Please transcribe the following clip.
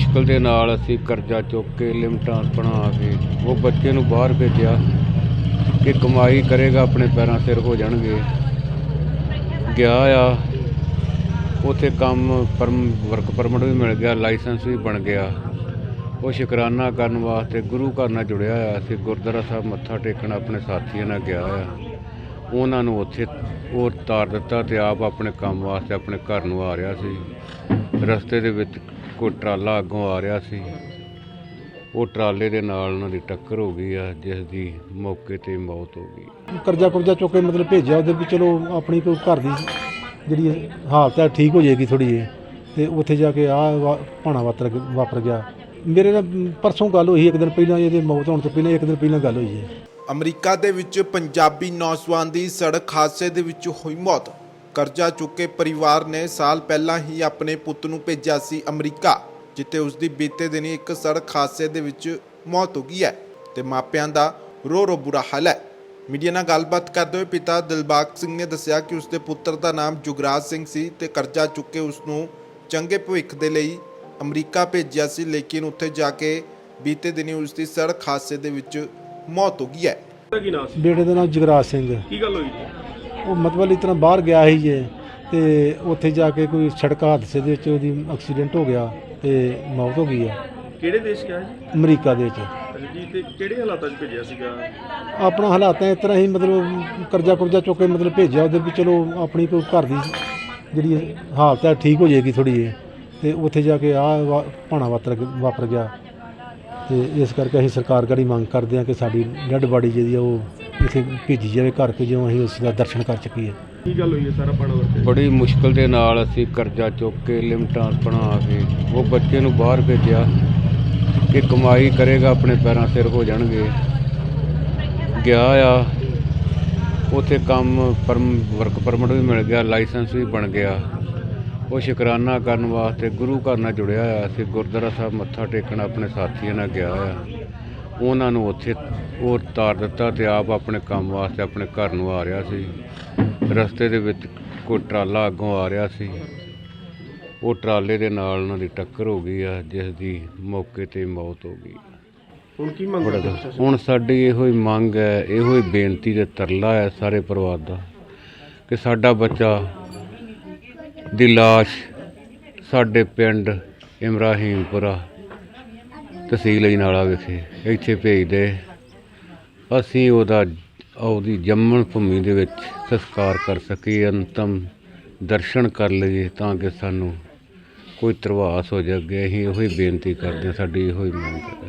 ਮੁਸ਼ਕਲ ਦੇ ਨਾਲ ਅਸੀਂ ਕਰਜ਼ਾ ਚੁੱਕ ਕੇ ਲਿਮਟਾਂ ਬਣਾ ਕੇ ਉਹ ਬੱਚੇ ਨੂੰ ਬਾਹਰ ਭੇਜਿਆ ਕਿ ਕਮਾਈ ਕਰੇਗਾ, ਆਪਣੇ ਪੈਰਾਂ ਸਿਰ ਹੋ ਜਾਣਗੇ। ਗਿਆ ਆ। ਉਥੇ ਕੰਮ ਪਰਮ ਵਰਕ ਪਰਮਿਟ ਵੀ ਮਿਲ ਗਿਆ ਲਾਇਸੈਂਸ ਵੀ ਬਣ ਗਿਆ। ਉਹ ਸ਼ੁਕਰਾਨਾ ਕਰਨ ਵਾਸਤੇ ਗੁਰੂ ਘਰ ਨਾਲ ਜੁੜਿਆ ਆ। ਅਸੀਂ ਗੁਰਦੁਆਰਾ ਸਾਹਿਬ ਮੱਥਾ ਟੇਕਣ ਆਪਣੇ ਸਾਥੀਆਂ ਨਾਲ ਗਿਆ ਆ। ਉਹਨਾਂ ਨੂੰ ਉੱਥੇ ਉਹ ਤਾਰ ਦਿੱਤਾ ਤੇ ਆਪ ਆਪਣੇ ਕੰਮ ਵਾਸਤੇ ਆਪਣੇ ਘਰ ਨੂੰ ਆ ਰਿਹਾ ਸੀ। ਰਸਤੇ ਦੇ ਵਿੱਚ ਕੋਈ ਟਰਾਲਾ ਅੱਗੋਂ ਆ ਰਿਹਾ ਸੀ। ਉਹ ਟਰਾਲੇ ਦੇ ਨਾਲ ਉਹਨਾਂ ਦੀ ਟੱਕਰ ਹੋ ਗਈ ਆ ਜਿਸ ਦੀ ਮੌਕੇ ਤੇ ਮੌਤ ਹੋ ਗਈ। ਕਰਜ਼ਾ ਕੁਰਜ਼ਾ ਚੁੱਕ ਕੇ ਮਤਲਬ ਭੇਜਿਆ ਉਹਦੇ ਵੀ ਚਲੋ ਆਪਣੀ ਕੋਈ ਘਰ ਦੀ ਜਿਹੜੀ ਹਾਲਤ ਹੈ ਠੀਕ ਹੋ ਜਾਏਗੀ ਥੋੜੀ ਜਿਹੀ। ਤੇ ਉੱਥੇ ਜਾ ਕੇ ਆ ਭਾਣਾ ਵਾਪਰ ਵਾਪਰ ਗਿਆ। ਮੇਰੇ ਨਾਲ ਪਰਸੋਂ ਗੱਲ ਹੋਈ ਇੱਕ ਦਿਨ ਪਹਿਲਾਂ ਇਹਦੇ ਮੌਤ ਹੋਣ ਤੋਂ ਪਹਿਲਾਂ ਇੱਕ ਦਿਨ ਪਹਿਲਾਂ ਗੱਲ ਹੋਈ ਹੈ। ਅਮਰੀਕਾ ਦੇ ਵਿੱਚ ਪੰਜਾਬੀ ਨੌਜਵਾਨ ਦੀ ਸੜਕ ਹਾਦਸੇ ਦੇ ਵਿੱਚ ਹੋਈ ਮੌਤ। ਕਰਜ਼ਾ ਚੁੱਕ ਕੇ ਪਰਿਵਾਰ ਨੇ ਸਾਲ ਪਹਿਲਾਂ ਹੀ ਆਪਣੇ ਪੁੱਤ ਨੂੰ ਭੇਜਿਆ ਸੀ ਅਮਰੀਕਾ ਜਿੱਥੇ ਉਸ ਦੀ ਬੀਤੇ ਦਿਨੀ ਇੱਕ ਸੜਕ ਹਾਦਸੇ ਦੇ ਵਿੱਚ ਮੌਤ ਹੋ ਗਈ ਹੈ ਤੇ ਮਾਪਿਆਂ ਦਾ ਰੋ ਰੋ ਬੁਰਾ ਹਾਲ ਹੈ। ਮੀਡੀਆ ਨਾਲ ਗੱਲਬਾਤ ਕਰਦੇ ਹੋਏ ਪਿਤਾ ਦਿਲਬਾਗ ਸਿੰਘ ਨੇ ਦੱਸਿਆ ਕਿ ਉਸ ਦੇ ਪੁੱਤਰ ਦਾ ਨਾਮ ਜੁਗਰਾਜ ਸਿੰਘ ਸੀ ਤੇ ਕਰਜ਼ਾ ਚੁੱਕ ਕੇ ਉਸ ਨੂੰ ਚੰਗੇ ਭਵਿੱਖ ਦੇ ਲਈ ਅਮਰੀਕਾ ਭੇਜਿਆ ਸੀ ਲੇਕਿਨ ਉੱਥੇ ਜਾ ਕੇ ਬੀਤੇ ਦਿਨੀ ਉਸ ਦੀ ਸੜਕ ਹਾਦਸੇ ਦੇ ਵਿੱਚ ਮੌਤ ਹੋ ਗਈ ਹੈ। ਦਾ ਕੀ ਨਾਮ ਸੀ? ਬੇਟੇ ਦਾ ਨਾਮ ਜਗਰਾਜ ਸਿੰਘ ਕੀ ਗੱਲ ਹੋਈ? ਜੀ ਉਹ ਮਤਲਬ ਤਰ੍ਹਾਂ ਬਾਹਰ ਗਿਆ ਸੀ ਜੇ ਤੇ ਉੱਥੇ ਜਾ ਕੇ ਕੋਈ ਸੜਕ ਹਾਦਸੇ ਦੇ ਵਿੱਚ ਉਹਦੀ ਐਕਸੀਡੈਂਟ ਹੋ ਗਿਆ ਤੇ ਮੌਤ ਹੋ ਗਈ ਹੈ ਕਿਹੜੇ ਦੇਸ਼ ਗਿਆ ਜੀ ਅਮਰੀਕਾ ਦੇ ਵਿੱਚ। ਜੀ ਤੇ ਕਿਹੜੇ ਹਾਲਾਤਾਂ 'ਚ ਭੇਜਿਆ ਸੀਗਾ? ਆਪਣਾ ਹਾਲਾਤਾਂ ਇਸ ਤਰ੍ਹਾਂ ਹੀ ਮਤਲਬ ਕਰਜ਼ਾ ਕੁਰਜ਼ਾ ਚੁੱਕ ਕੇ ਮਤਲਬ ਭੇਜਿਆ ਉਹਦੇ ਵੀ ਚਲੋ ਆਪਣੀ ਕੋਈ ਘਰ ਦੀ ਜਿਹੜੀ ਹਾਲਤ ਹੈ ਠੀਕ ਹੋ ਜਾਏਗੀ ਥੋੜੀ ਜਿਹੀ। ਤੇ ਉੱਥੇ ਜਾ ਕੇ ਆ ਭਾਣਾ ਵਾਪਰ ਵਾਪਰ ਗਿਆ। ਤੇ ਇਸ ਕਰਕੇ ਅਸੀਂ ਸਰਕਾਰ ਗੜੀ ਮੰਗ ਕਰਦੇ ਹਾਂ ਕਿ ਸਾਡੀ ਡੈੱਡ ਬਾਡੀ ਜਿਹੜੀ ਆ ਉਹ ਇੱਥੇ ਭੇਜੀ ਜਾਵੇ ਘਰ ਕਿ ਜਿਉਂ ਅਸੀਂ ਉਸ ਦਾ ਦਰਸ਼ਨ ਕਰ ਸਕੀਏ। ਕੀ ਗੱਲ ਹੋਈ ਹੈ ਸਾਰਾ ਪਾਣਾ ਵਰਤੇ ਬੜੀ ਮੁਸ਼ਕਲ ਦੇ ਨਾਲ ਅਸੀਂ ਕਰਜ਼ਾ ਚੁੱਕ ਕੇ ਲਿਮਟਾਂ ਬਣਾ ਕੇ ਉਹ ਬੱਚੇ ਨੂੰ ਬਾਹਰ ਭੇਜਿਆ ਕਿ ਕਮਾਈ ਕਰੇਗਾ ਆਪਣੇ ਪੈਰਾਂ ਸਿਰ ਹੋ ਜਾਣਗੇ। ਗਿਆ ਆ ਉਥੇ ਕੰਮ ਪਰਮ ਵਰਕ ਪਰਮਿਟ ਵੀ ਮਿਲ ਗਿਆ ਲਾਇਸੈਂਸ ਵੀ ਬਣ ਗਿਆ। ਉਹ ਸ਼ੁਕਰਾਨਾ ਕਰਨ ਵਾਸਤੇ ਗੁਰੂ ਘਰ ਨਾਲ ਜੁੜਿਆ ਆ ਸੀ ਗੁਰਦੁਆਰਾ ਸਾਹਿਬ ਮੱਥਾ ਟੇਕਣ ਆਪਣੇ ਸਾਥੀਆਂ ਨਾਲ ਗਿਆ ਆ। ਉਹਨਾਂ ਨੂੰ ਉੱਥੇ ਉਹ ਤਾਰ ਦਿੱਤਾ ਤੇ ਆਪ ਆਪਣੇ ਕੰਮ ਵਾਸਤੇ ਆਪਣੇ ਘਰ ਨੂੰ ਆ ਰਿਹਾ ਸੀ। ਰਸਤੇ ਦੇ ਵਿੱਚ ਕੋਈ ਟਰਾਲਾ ਅੱਗੋਂ ਆ ਰਿਹਾ ਸੀ। ਉਹ ਟਰਾਲੇ ਦੇ ਨਾਲ ਉਹਨਾਂ ਦੀ ਟੱਕਰ ਹੋ ਗਈ ਆ ਜਿਸ ਦੀ ਮੌਕੇ ਤੇ ਮੌਤ ਹੋ ਗਈ। ਹੁਣ ਕੀ ਮੰਗ ਕਰਦੇ। ਹੁਣ ਸਾਡੀ ਇਹੋ ਹੀ ਮੰਗ ਹੈ ਇਹੋ ਹੀ ਬੇਨਤੀ ਤੇ ਤਰਲਾ ਹੈ ਸਾਰੇ ਪਰਿਵਾਰ ਦਾ ਕਿ ਸਾਡਾ ਬੱਚਾ ਦੀ ਲਾਸ਼ ਸਾਡੇ ਪਿੰਡ ਇਮਰਾਹੀਮਪੁਰਾ ਤਹਿਸੀਲ ਅਜਨਾਲਾ ਵਿਖੇ ਇੱਥੇ ਭੇਜਦੇ। ਅਸੀਂ ਉਹਦਾ, ਉਹਦੀ ਜੰਮਣ ਭੂਮੀ ਦੇ ਵਿੱਚ ਸੰਸਕਾਰ ਕਰ ਸਕੀਏ, ਅੰਤਮ ਦਰਸ਼ਨ ਕਰ ਲਈਏ ਤਾਂ ਕਿ ਸਾਨੂੰ ਕੋਈ ਤਰਵਾਸ ਹੋ ਜਾਵੇ ਅਸੀਂ ਉਹੀ ਬੇਨਤੀ ਕਰਦੇ ਹਾਂ, ਸਾਡੀ ਇਹੋ ਹੀ ਮੰਗ ਹੈ।